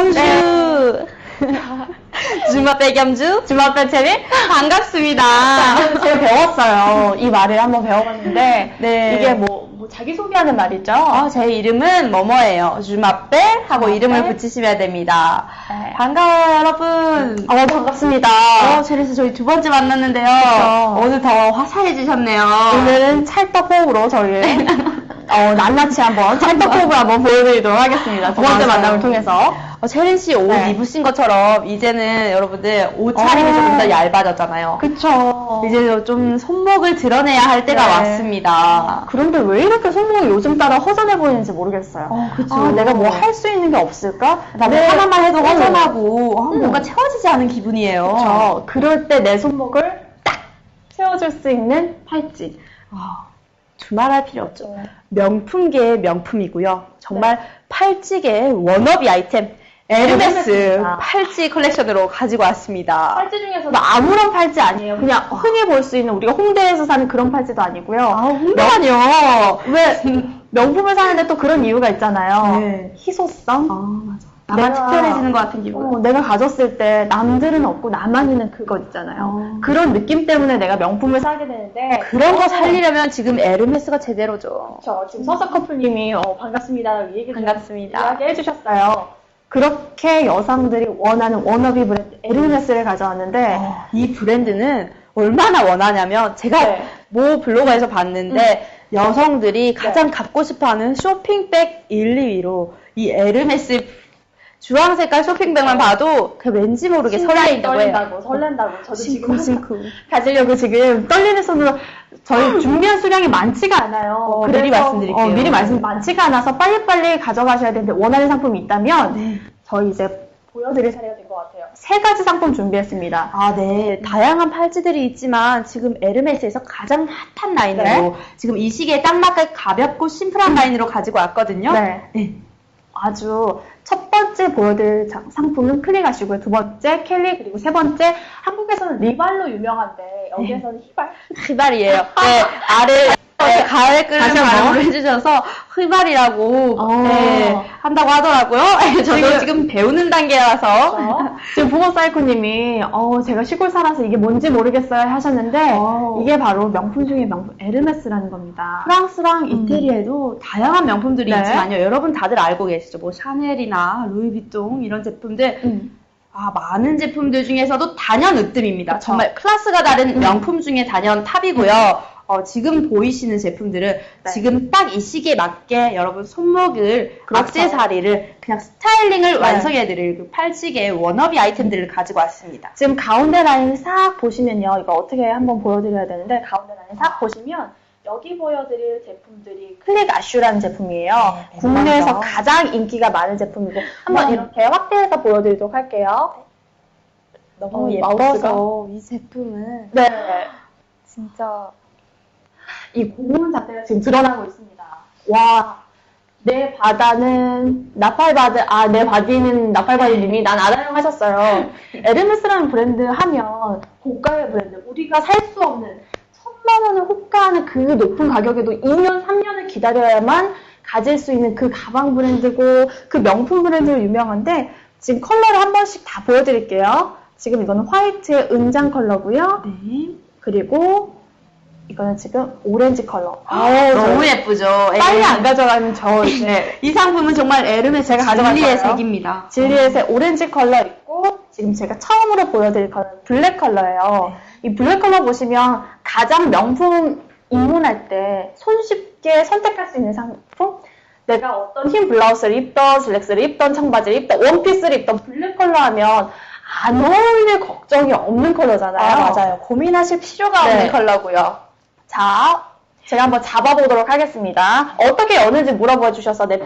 봉주. 주마빼 겸주, 주마빼 체리, 반갑습니다. 제가 배웠어요. 이 말을 한번 배워봤는데 네. 이게 뭐, 뭐 자기소개하는 말이죠. 어, 제 이름은 뭐뭐예요. 주마빼 하고 주마빼. 이름을 붙이시면 됩니다. 네. 반가워요, 여러분. 어, 반갑습니다. 어, 제리스 저희 두 번째 만났는데요. 오늘 더 화사해지셨네요. 오늘은 찰떡 호흡으로 저희 어, 낱낱이 한번 찰떡 호흡을 한번 보여드리도록 하겠습니다. 두 번째 맞아요. 만남을 통해서. 어, 채린 씨 옷 네. 입으신 것처럼 이제는 여러분들 옷 차림이 어. 조금 더 얇아졌잖아요. 그쵸. 이제 좀 손목을 드러내야 할 때가 네. 왔습니다. 그런데 왜 이렇게 손목이 요즘 따라 허전해 보이는지 모르겠어요. 어, 그쵸. 아, 내가 뭐 할 수 있는 게 없을까? 나도 네. 하나만 해도 어. 허전하고 어, 음. 뭔가 채워지지 않은 기분이에요. 그쵸. 그럴 때 내 손목을 딱 채워줄 수 있는 팔찌. 아, 두말할 필요 없죠. 네. 명품계의 명품이고요. 정말 팔찌계의 워너비 아이템 에르메스 에르메스입니다. 팔찌 컬렉션으로 가지고 왔습니다. 팔찌 중에서도 아무런 팔찌 아니에요. 그냥 흔히 볼 수 있는 우리가 홍대에서 사는 그런 팔찌도 아니고요. 아, 홍대라뇨. 왜 명품을 사는데 또 그런 이유가 있잖아요. 네. 희소성. 아, 맞아. 나만 내가- 특별해지는 것 같은 기분. 어, 내가 가졌을 때 남들은 없고 나만 있는 그거 있잖아요. 어. 그런 느낌 때문에 내가 명품을 사게 되는데 그런 거 살리려면 지금 에르메스가 제대로죠. 저 지금 서서 커플님이 어, 반갑습니다. 이 얘기 좀 반갑습니다. 이야기 해주셨어요. 그렇게 여성들이 원하는 워너비 브랜드 에르메스를 가져왔는데 어, 이 브랜드는 얼마나 원하냐면 제가 네. 모 블로그에서 봤는데 여성들이 가장 갖고 싶어하는 쇼핑백 1, 2위로 이 에르메스 주황 색깔 쇼핑백만 봐도 그 왠지 모르게 설레인다고. 떨린다고 설렌다고 저도 지금 싱쿵싱쿵. 가지려고 지금 떨리는 손으로 저희 준비한 수량이 많지가 않아요. 어, 미리 말씀드릴게요. 어, 미리 말씀 많지가 않아서 빨리빨리 가져가셔야 되는데 원하는 상품이 있다면 네. 저희 이제 보여드릴 차례가 된 것 같아요. 세 가지 상품 준비했습니다. 아, 네. 다양한 팔찌들이 있지만 지금 에르메스에서 가장 핫한 라인으로 네. 지금 이 시기에 딱 맞게 가볍고 심플한 라인으로 가지고 왔거든요. 네. 네. 아주 첫 번째 보여드릴 자- 상품은 클릭하시고요. 두 번째 켈리 그리고 세 번째 한국에서는 리발로 유명한데 여기에서는 휘발. 휘발이에요. 네, 알을 네, 가을 끓는 다시 한번. 발음을 해주셔서 휘발이라고 어. 네, 한다고 하더라고요. 저도 지금- 지금, 배우는 단계라서 그렇죠? 지금 부모 사이코님이 어, 제가 시골 살아서 이게 뭔지 모르겠어요 하셨는데 어. 이게 바로 명품 중에 명품 에르메스라는 겁니다. 프랑스랑 이태리에도 다양한 명품들이 네. 있지만요. 여러분 다들 알고 계시죠? 뭐 샤넬이나 루이비통 이런 제품들 음. 아, 많은 제품들 중에서도 단연 으뜸입니다. 그쵸. 정말 클래스가 다른 음. 명품 중에 단연 탑이고요. 어, 지금 보이시는 제품들은 네. 지금 딱 이 시기에 맞게 여러분 손목을, 그렇죠. 악세사리를 그냥 스타일링을 네. 완성해드릴 그 팔찌개 워너비 아이템들을 가지고 왔습니다. 지금 가운데 라인 싹 보시면요. 이거 어떻게 한번 보여드려야 되는데 가운데 라인 싹 보시면 여기 보여드릴 제품들이 클릭 아슈라는 제품이에요. 네, 국내에서 맞아요. 가장 인기가 많은 제품이고 한번 음. 이렇게 확대해서 보여드리도록 할게요. 너무 어, 예뻐서 예뻐서 이 제품은 네. 진짜 이 고운 자태가 지금 드러나고 있습니다. 와, 내 바다는 나팔바드, 아, 내 바디는 나팔바디님이 난 알아요 하셨어요. 에르메스라는 브랜드 하면 고가의 브랜드, 우리가 살 수 없는 천만 원을 호가하는 그 높은 가격에도 2년, 3년을 기다려야만 가질 수 있는 그 가방 브랜드고 그 명품 브랜드로 유명한데 지금 컬러를 한 번씩 다 보여드릴게요. 지금 이거는 화이트의 은장 컬러고요. 네. 그리고 이거는 지금 오렌지 컬러. 너무 예쁘죠? 빨리 예. 안 가져가는 저 이제 이 상품은 정말 에르메스 제가 가져갈 진리의 거예요. 색입니다. 질리엣의 오렌지 컬러 있고 지금 제가 처음으로 보여드릴 컬러는 블랙 컬러예요. 이 블랙 컬러 보시면 가장 명품 입문할 때 손쉽게 선택할 수 있는 상품 내가 어떤 흰 블라우스를 입던 슬랙스를 입던 청바지를 입던 원피스를 입던 블랙 컬러 하면 안 어울릴 걱정이 없는 컬러잖아요. 아, 맞아요. 고민하실 필요가 네. 없는 컬러고요. 자, 제가 한번 잡아보도록 하겠습니다. 어떻게 여는지 물어봐 주셔서 내,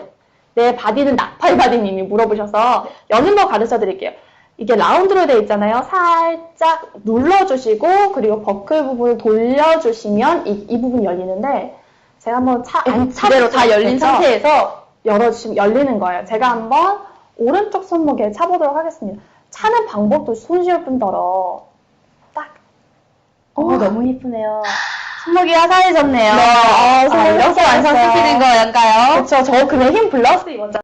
내 바디는 나팔 바디님이 물어보셔서 여는 거 가르쳐 드릴게요. 이게 라운드로 되어 있잖아요. 살짝 눌러주시고 그리고 버클 부분을 돌려주시면 이, 이 부분이 열리는데 제가 한번 차, 안 그대로 다 열린? 상태에서 열어주시면 열리는 거예요. 제가 한번 오른쪽 손목에 차보도록 하겠습니다. 차는 방법도 손쉬울 뿐더러 딱 어, 너무 예쁘네요. 손목이 화사해졌네요. 네, 아, 아, 이렇게. 완성시키는 거였나요? 그렇죠. 저 그냥 흰 블라우스 입었잖아요.